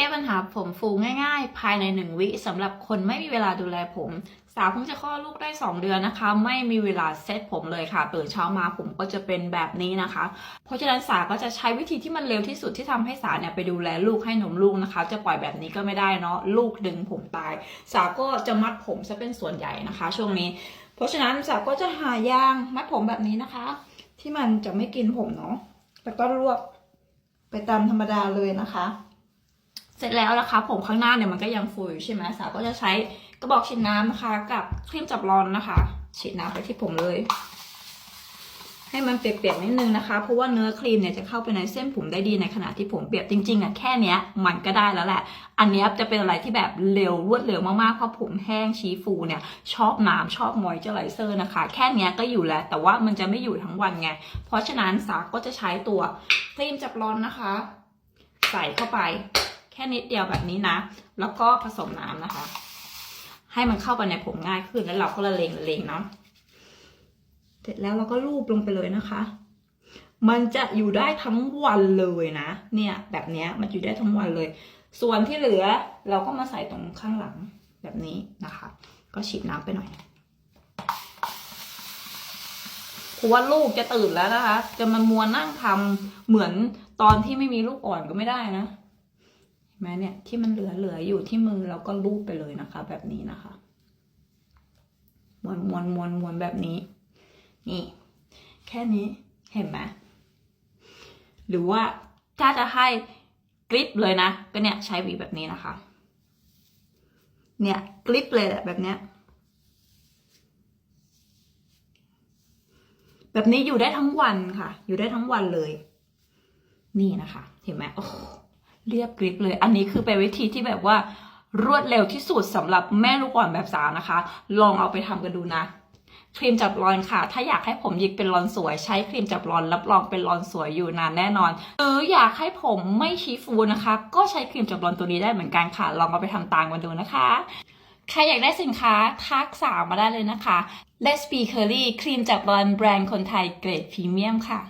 แก้ปัญหาผมฟูง่ายๆ ภายในหนึ่งวิสำหรับคนไม่มีเวลาดูแลผม สาวเพิ่งจะคลอดลูกได้ 2 เดือนนะคะ ไม่มีเวลาเซตผมเลยค่ะตื่นเช้ามาผมก็จะเป็นแบบนี้นะคะ เพราะฉะนั้นสาก็จะใช้วิธีที่มันเร็วที่สุดที่ทำให้สาเนี่ยไปดูแลลูกให้นมลูกนะคะ จะปล่อยแบบนี้ก็ไม่ได้เนาะลูกดึงผมตาย สาก็จะมัดผมซะเป็นส่วนใหญ่นะคะ ช่วงนี้ เพราะฉะนั้นสาก็จะหายางมัดผมแบบนี้นะคะ ที่มันจะไม่กินผมเนาะแล้วก็รวบไปตามธรรมดาเลยนะคะ เสร็จแล้วนะคะ ผมข้างหน้าเนี่ยมันก็ยังฟูอยู่ใช่ไหมสาวก็จะใช้กระบอกฉีดน้ำนะคะกับครีมจับร้อนนะคะ ฉีดน้ำไปที่ผมเลย ให้มันเปียกๆนิดนึงนะคะ เพราะว่าเนื้อครีมเนี่ยจะเข้าไปในเส้นผมได้ดีในขณะที่ผมเปียกจริงๆอะแค่เนี้ยมันก็ได้แล้วแหละ อันนี้จะเป็นอะไรที่แบบเร็วรวดเร็วมากๆเพราะผมแห้งชี้ฟูเนี่ยชอบน้ำชอบมอยเจอไรเซอร์นะคะ แค่เนี้ยก็อยู่แล้ว แต่ว่ามันจะไม่อยู่ทั้งวันไงเพราะฉะนั้นสาวก็จะใช้ตัวครีมจับร้อนนะคะ ใส่เข้าไป ค่นิดเดียวแบบนี้นะ แล้วก็ผสมน้ำนะคะ ให้มันเข้าไปในผมง่ายขึ้นแล้วเราก็ละเลงละเลงเนาะเสร็จแล้วเราก็ลูบลงไปเลยนะคะ มันจะอยู่ได้ทั้งวันเลยนะ เนี่ย แบบเนี้ยมันอยู่ได้ทั้งวันเลย ส่วนที่เหลือเราก็มาใส่ตรงข้างหลังแบบนี้นะคะ ก็ฉีดน้ำไปหน่อยเพราะว่าลูกจะตื่นแล้วนะคะ จะมามัวนั่งทำเหมือนตอนที่ไม่มีลูกอ่อนก็ไม่ได้นะ ไหมเนี่ยที่มันเหลือเหลืออยู่ที่มือเราก็ลูบไปเลยนะคะ แบบนี้นะคะมวนมวนมวนมวนแบบนี้ นี่ แค่นี้เห็นไหมหรือว่าถ้าจะให้กริปเลยนะ ก็เนี่ยใช้หวีแบบนี้นะคะ เนี่ยกริปเลยแหละแบบเนี้ยแบบนี้อยู่ได้ทั้งวันค่ะ อยู่ได้ทั้งวันเลย นี่นะคะ เห็นไหมโอ้ เรียบกริบเลย อันนี้คือเป็นวิธีที่แบบว่ารวดเร็วที่สุดสำหรับแม่ลูกอ่อนแบบสาวนะคะ ลองเอาไปทำกันดูนะครีมจับรอนค่ะ ถ้าอยากให้ผมหยิกเป็นรอนสวย ใช้ครีมจับรอนรับรองเป็นรอนสวยอยู่นานแน่นอน หรืออยากให้ผมไม่ชี้ฟูนะคะ ก็ใช้ครีมจับรอนตัวนี้ได้เหมือนกันค่ะ ลองเอาไปทำตามกันดูนะคะ ใครอยากได้สินค้าทักสาวมาได้เลยนะคะ Let's Be Curly ครีมจับรอนแบรนด์คนไทยเกรดพรีเมียมค่ะ